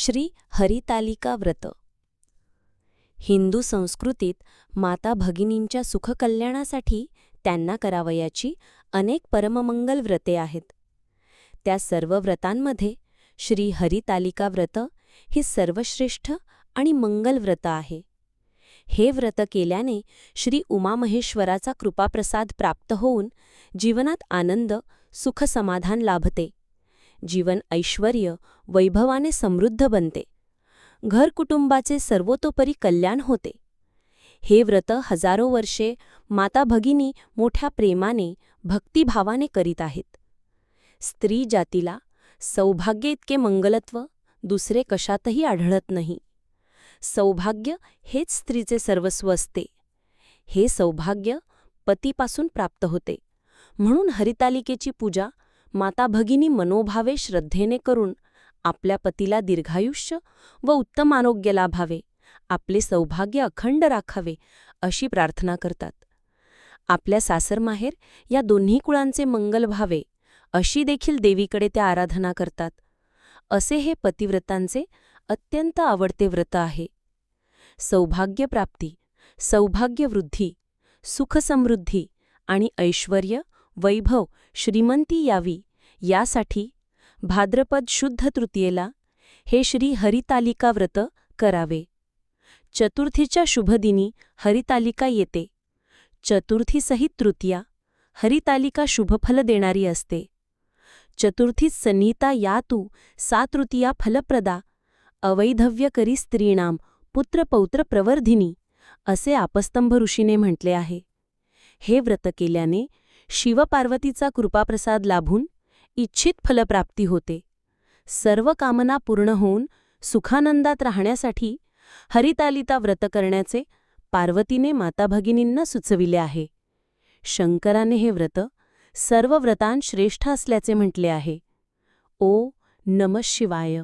श्री हरितालिका व्रत. हिंदू संस्कृतीत माता भगिनींच्या सुखकल्याणासाठी त्यांना करावयाची अनेक परममंगल व्रते आहेत. त्या सर्व व्रतांमध्ये श्री हरितालिका व्रत ही सर्वश्रेष्ठ आणि मंगल व्रत आहे. हे व्रत केल्याने श्री उमामहेश्वराचा कृपाप्रसाद प्राप्त होऊन जीवनात आनंद सुखसमाधान लाभते. जीवन ऐश्वर्य वैभवाने समृद्ध बनते. घर कुटुंबाचे सर्वतोपरी कल्याण होते. हे व्रत हजारो वर्षे माता भगिनी मोठ्या प्रेमाने भक्तिभावाने करीत आहेत. स्त्री जातीला सौभाग्य इतके मंगलत्व दुसरे कशातही आढळत नाही. सौभाग्य हेच स्त्रीचे सर्वस्व असते. हे सौभाग्य पतीपासून प्राप्त होते. म्हणून हरितालिकेची पूजा माता भगिनी मनोभावे श्रद्धेने करून आपल्या पतीला दीर्घायुष्य व उत्तम आरोग्य लाभावे आपले सौभाग्य अखंड राखावे अशी प्रार्थना करतात. आपल्या सासरमाहेर या दोन्ही कुळांचे मंगल व्हावे अशी देखील देवीकडे त्या आराधना करतात. असे हे पतिव्रतांचे अत्यंत आवडते व्रत आहे. सौभाग्यप्राप्ती सौभाग्यवृद्धी सुखसमृद्धी आणि ऐश्वर्य वैभव श्रीमंती यावी यासाठी भाद्रपद शुद्ध तृतीयेला हे श्री हरितालिका व्रत करावे. चतुर्थीच्या शुभदिनी हरितालिका येते. चतुर्थीसहित तृतीया हरितालिका शुभफल देणारी असते. चतुर्थी सन्निता या तू सा तृतीया फलप्रदा अवैधव्य करी स्त्रीणाम पुत्रपौत्र प्रवर्धिनी असे आपस्तंभ ऋषीने म्हटले आहे. हे व्रत केल्याने शिवपार्वतीचा कृपाप्रसाद लाभून इच्छित फलप्राप्ती होते. सर्व कामना पूर्ण होऊन सुखानंदात राहण्यासाठी हरितालिता व्रत करण्याचे पार्वतीने माता भगिनींना सुचविले आहे. शंकराने हे व्रत सर्व व्रतांश्रेष्ठ असल्याचे म्हटले आहे. ओ नम शिवाय.